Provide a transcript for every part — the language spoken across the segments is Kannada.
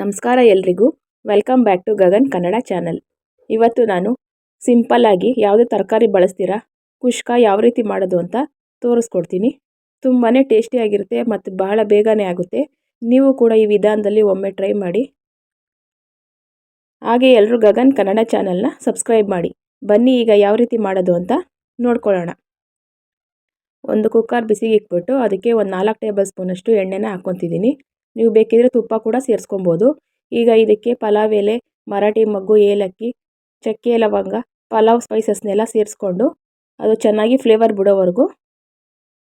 ನಮಸ್ಕಾರ ಎಲ್ರಿಗೂ. Welcome back to Gagan Kannada channel ಇವತ್ತು ನಾನು ಸಿಂಪಲ್ಲಾಗಿ ಯಾವುದೇ ತರಕಾರಿ ಬಳಸ್ತೀರಾ, ಕುಷ್ಕ ಯಾವ ರೀತಿ ಮಾಡೋದು ಅಂತ ತೋರಿಸ್ಕೊಡ್ತೀನಿ. ತುಂಬಾ ಟೇಸ್ಟಿಯಾಗಿರುತ್ತೆ ಮತ್ತು ಬಹಳ ಬೇಗನೆ ಆಗುತ್ತೆ. ನೀವು ಕೂಡ ಈ ವಿಧಾನದಲ್ಲಿ ಒಮ್ಮೆ ಟ್ರೈ ಮಾಡಿ. ಹಾಗೆ ಎಲ್ಲರೂ ಗಗನ್ ಕನ್ನಡ ಚಾನಲ್ನ ಸಬ್ಸ್ಕ್ರೈಬ್ ಮಾಡಿ. ಬನ್ನಿ ಈಗ ಯಾವ ರೀತಿ ಮಾಡೋದು ಅಂತ ನೋಡ್ಕೊಳ್ಳೋಣ. ಒಂದು ಕುಕ್ಕರ್ ಬಿಸಿಗೆ ಇಟ್ಬಿಟ್ಟು ಅದಕ್ಕೆ ಒಂದು ನಾಲ್ಕು ಟೇಬಲ್ ಸ್ಪೂನಷ್ಟು ಎಣ್ಣೆನ ಹಾಕ್ಕೊತಿದ್ದೀನಿ. ನೀವು ಬೇಕಿದ್ರೆ ತುಪ್ಪ ಕೂಡ ಸೇರಿಸ್ಕೊಬೋದು. ಈಗ ಇದಕ್ಕೆ ಪಲಾವ್ ಎಲೆ, ಮರಾಠಿ ಮೊಗ್ಗು, ಏಲಕ್ಕಿ, ಚಕ್ಕೆ ಲವಂಗ, ಪಲಾವ್ ಸ್ಪೈಸಸ್ನೆಲ್ಲ ಸೇರಿಸ್ಕೊಂಡು ಅದು ಚೆನ್ನಾಗಿ ಫ್ಲೇವರ್ ಬಿಡೋವರೆಗೂ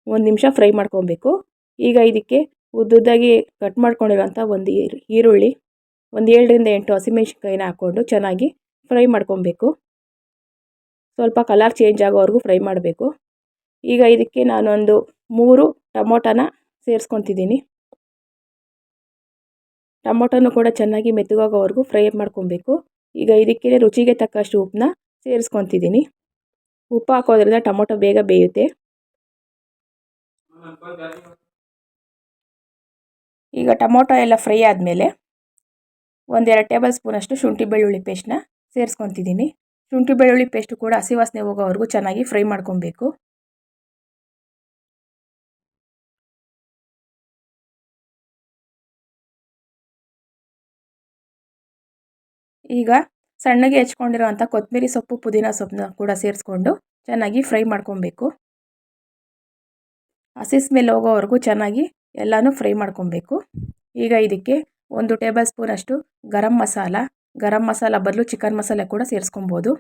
ಒಂದು ನಿಮಿಷ ಫ್ರೈ ಮಾಡ್ಕೊಬೇಕು. ಈಗ ಇದಕ್ಕೆ ಉದ್ದುದ್ದಾಗಿ ಕಟ್ ಮಾಡ್ಕೊಂಡಿರೋಂಥ ಒಂದು ಈರುಳ್ಳಿ, ಒಂದು ಏಳರಿಂದ ಎಂಟು ಹಸಿಮೆಣ್ಸಿನ್ಕಾಯಿನ ಹಾಕ್ಕೊಂಡು ಚೆನ್ನಾಗಿ ಫ್ರೈ ಮಾಡ್ಕೊಬೇಕು. ಸ್ವಲ್ಪ ಕಲರ್ ಚೇಂಜ್ ಆಗೋವರೆಗೂ ಫ್ರೈ ಮಾಡಬೇಕು. ಈಗ ಇದಕ್ಕೆ ನಾನೊಂದು ಮೂರು ಟೊಮೊಟೊನ ಸೇರಿಸ್ಕೊತಿದ್ದೀನಿ. ಟೊಮೊಟೊನು ಕೂಡ ಚೆನ್ನಾಗಿ ಮೆತ್ತಗಾಗೋವರೆಗೂ ಫ್ರೈ ಮಾಡ್ಕೊಬೇಕು. ಈಗ ಇದಕ್ಕೆ ರುಚಿಗೆ ತಕ್ಕಷ್ಟು ಉಪ್ಪನ್ನ ಸೇರಿಸ್ಕೊತಿದ್ದೀನಿ ಉಪ್ಪು ಹಾಕೋದ್ರಿಂದ ಟೊಮೊಟೊ ಬೇಗ ಬೇಯುತ್ತೆ. ಈಗ ಟೊಮೊಟೊ ಎಲ್ಲ ಫ್ರೈ ಆದಮೇಲೆ ಒಂದೆರಡು ಟೇಬಲ್ ಸ್ಪೂನಷ್ಟು ಶುಂಠಿ ಬೆಳ್ಳುಳ್ಳಿ ಪೇಸ್ಟ್ನ ಸೇರಿಸ್ಕೊತಿದ್ದೀನಿ ಶುಂಠಿ ಬೆಳ್ಳುಳ್ಳಿ ಪೇಸ್ಟು ಕೂಡ ಹಸಿ ವಾಸನೆ ಹೋಗೋವರೆಗೂ ಚೆನ್ನಾಗಿ ಫ್ರೈ ಮಾಡ್ಕೊಬೇಕು. ಈಗ ಸಣ್ಣಗೆ ಹೆಚ್ಕೊಂಡಿರೋವಂಥ ಕೊತ್ತಂಬರಿ ಸೊಪ್ಪು, ಪುದೀನ ಸೊಪ್ಪನ್ನ ಕೂಡ ಸೇರಿಸ್ಕೊಂಡು ಚೆನ್ನಾಗಿ ಫ್ರೈ ಮಾಡ್ಕೊಬೇಕು. ಹಸಿ ಸ್ಮೆಲ್ ಹೋಗೋವರೆಗೂ ಚೆನ್ನಾಗಿ ಎಲ್ಲನೂ ಫ್ರೈ ಮಾಡ್ಕೊಬೇಕು. ಈಗ ಇದಕ್ಕೆ ಒಂದು ಟೇಬಲ್ ಸ್ಪೂನಷ್ಟು ಗರಂ ಮಸಾಲ ಗರಂ ಮಸಾಲ ಬದಲು ಚಿಕನ್ ಮಸಾಲೆ ಕೂಡ ಸೇರಿಸ್ಕೊಬೋದು.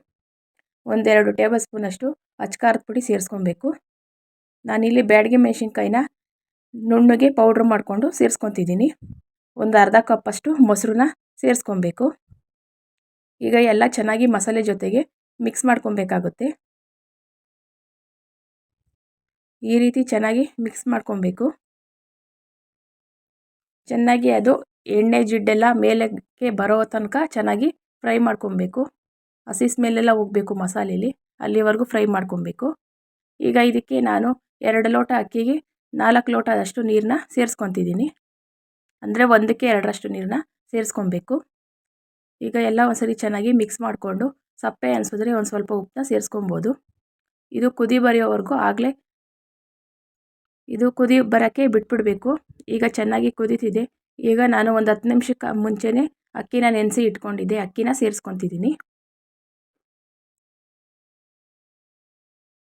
ಒಂದೆರಡು ಟೇಬಲ್ ಸ್ಪೂನಷ್ಟು ಅಚ್ಕಾರದ ಪುಡಿ ಸೇರಿಸ್ಕೊಬೇಕು. ನಾನಿಲ್ಲಿ ಬ್ಯಾಡಗಿ ಮೆಣಸಿನ್ಕಾಯಿನ ನುಣ್ಣಗೆ ಪೌಡ್ರ್ ಮಾಡಿಕೊಂಡು ಸೇರಿಸ್ಕೊತಿದ್ದೀನಿ. ಒಂದು ಅರ್ಧ ಕಪ್ಪಷ್ಟು ಮೊಸರನ್ನ ಸೇರಿಸ್ಕೊಬೇಕು. ಈಗ ಎಲ್ಲ ಚೆನ್ನಾಗಿ ಮಸಾಲೆ ಜೊತೆಗೆ ಮಿಕ್ಸ್ ಮಾಡ್ಕೊಬೇಕಾಗುತ್ತೆ. ಈ ರೀತಿ ಚೆನ್ನಾಗಿ ಮಿಕ್ಸ್ ಮಾಡ್ಕೊಬೇಕು. ಚೆನ್ನಾಗಿ ಅದು ಎಣ್ಣೆ ಜಿಡ್ಡೆಲ್ಲ ಮೇಲಕ್ಕೆ ಬರೋ ತನಕ ಚೆನ್ನಾಗಿ ಫ್ರೈ ಮಾಡ್ಕೊಬೇಕು. ಹಸಿ ಸ್ಮೆಲ್ಲೆಲ್ಲ ಹೋಗಬೇಕು ಮಸಾಲೆಯಲ್ಲಿ ಅಲ್ಲಿವರೆಗೂ ಫ್ರೈ ಮಾಡ್ಕೊಬೇಕು. ಈಗ ಇದಕ್ಕೆ ನಾನು ಎರಡು ಲೋಟ ಅಕ್ಕಿಗೆ ನಾಲ್ಕು ಲೋಟದಷ್ಟು ನೀರನ್ನ ಸೇರಿಸ್ಕೊತಿದ್ದೀನಿ. ಅಂದರೆ ಒಂದಕ್ಕೆ ಎರಡರಷ್ಟು ನೀರನ್ನ ಸೇರಿಸ್ಕೊಬೇಕು. ಈಗ ಎಲ್ಲ ಒಂದ್ಸರಿ ಚೆನ್ನಾಗಿ ಮಿಕ್ಸ್ ಮಾಡಿಕೊಂಡು ಸಪ್ಪೆ ಅನಿಸಿದ್ರೆ ಒಂದು ಸ್ವಲ್ಪ ಉಪ್ಪನ್ನ ಸೇರಿಸ್ಕೊಬೋದು. ಇದು ಕುದಿ ಬರೆಯೋವರೆಗೂ ಆಗಲೇ ಇದು ಕುದಿ ಬರೋಕ್ಕೆ ಬಿಟ್ಬಿಡಬೇಕು. ಈಗ ಚೆನ್ನಾಗಿ ಕುದೀತಿದೆ. ಈಗ ನಾನು ಒಂದು ಹತ್ತು ನಿಮಿಷಕ್ಕೆ ಮುಂಚೆನೇ ಅಕ್ಕಿನ ನೆನೆಸಿ ಇಟ್ಕೊಂಡಿದ್ದೆ. ಅಕ್ಕಿನ ಸೇರಿಸ್ಕೊತಿದ್ದೀನಿ.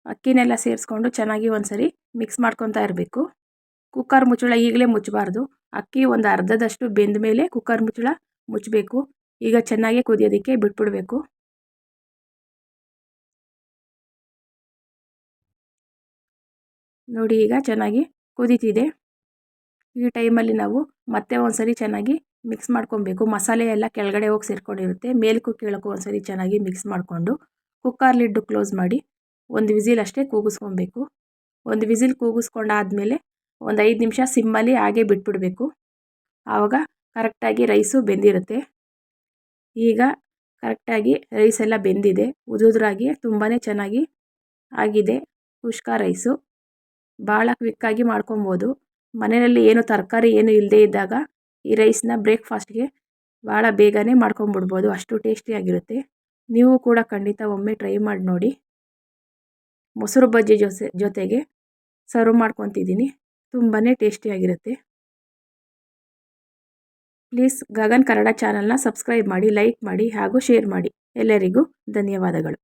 ಅಕ್ಕಿನೆಲ್ಲ ಸೇರಿಸ್ಕೊಂಡು ಚೆನ್ನಾಗಿ ಒಂದ್ಸರಿ ಮಿಕ್ಸ್ ಮಾಡ್ಕೊತಾ ಇರಬೇಕು. ಕುಕ್ಕರ್ ಮುಚ್ಚಳ ಈಗಲೇ ಮುಚ್ಚಬಾರ್ದು. ಅಕ್ಕಿ ಒಂದು ಅರ್ಧದಷ್ಟು ಬೆಂದ ಮೇಲೆ ಕುಕ್ಕರ್ ಮುಚ್ಚಳ ಮುಚ್ಚಬೇಕು. ಈಗ ಚೆನ್ನಾಗಿ ಕುದಿಯೋದಕ್ಕೆ ಬಿಟ್ಬಿಡಬೇಕು. ನೋಡಿ ಈಗ ಚೆನ್ನಾಗಿ ಕುದೀತಿದೆ. ಈ ಟೈಮಲ್ಲಿ ನಾವು ಮತ್ತೆ ಒಂದ್ಸರಿ ಚೆನ್ನಾಗಿ ಮಿಕ್ಸ್ ಮಾಡ್ಕೊಬೇಕು. ಮಸಾಲೆ ಎಲ್ಲ ಕೆಳಗಡೆ ಹೋಗಿ ಸೇರ್ಕೊಂಡಿರುತ್ತೆ. ಮೇಲಕ್ಕೂ ಕೇಳಕ್ಕೂ ಒಂದ್ಸರಿ ಚೆನ್ನಾಗಿ ಮಿಕ್ಸ್ ಮಾಡಿಕೊಂಡು ಕುಕ್ಕರ್ ಲಿಡ್ಡು ಕ್ಲೋಸ್ ಮಾಡಿ ಒಂದು ವಿಸಿಲ್ ಅಷ್ಟೇ ಕೂಗಿಸ್ಕೊಬೇಕು. ಒಂದು ವಿಸಿಲ್ ಕೂಗಿಸ್ಕೊಂಡಾದ್ಮೇಲೆ ಒಂದು ಐದು ನಿಮಿಷ ಸಿಮ್ಮಲ್ಲಿ ಹಾಗೆ ಬಿಟ್ಬಿಡಬೇಕು. ಆವಾಗ ಕರೆಕ್ಟಾಗಿ ರೈಸು ಬೆಂದಿರುತ್ತೆ. ಈಗ ಕರೆಕ್ಟಾಗಿ ರೈಸ್ ಎಲ್ಲ ಬೆಂದಿದೆ. ಉದುದ್ರಾಗಿ ತುಂಬಾ ಚೆನ್ನಾಗಿ ಆಗಿದೆ. ಕುಷ್ಕ ರೈಸು ಭಾಳ ಕ್ವಿಕ್ಕಾಗಿ ಮಾಡ್ಕೊಬೋದು. ಮನೆಯಲ್ಲಿ ಏನು ತರಕಾರಿ ಏನು ಇಲ್ಲದೇ ಇದ್ದಾಗ ಈ ರೈಸ್ನ ಬ್ರೇಕ್ಫಾಸ್ಟ್ಗೆ ಭಾಳ ಬೇಗನೆ ಮಾಡ್ಕೊಂಬಿಡ್ಬೋದು ಅಷ್ಟು ಟೇಸ್ಟಿಯಾಗಿರುತ್ತೆ ನೀವು ಕೂಡ ಖಂಡಿತ ಒಮ್ಮೆ ಟ್ರೈ ಮಾಡಿ ನೋಡಿ. ಮೊಸರು ಬಜ್ಜಿ ಜೊತೆ, ಜೊತೆಗೆ ಸರ್ವ್ ಮಾಡ್ಕೊತಿದ್ದೀನಿ. ತುಂಬಾ ಟೇಸ್ಟಿಯಾಗಿರುತ್ತೆ ಪ್ಲೀಸ್ ಗಗನ್ ಕನ್ನಡ ಚಾನಲ್ನ ಸಬ್ಸ್ಕ್ರೈಬ್ ಮಾಡಿ ಲೈಕ್ ಮಾಡಿ ಹಾಗೂ ಶೇರ್ ಮಾಡಿ. ಎಲ್ಲರಿಗೂ ಧನ್ಯವಾದಗಳು.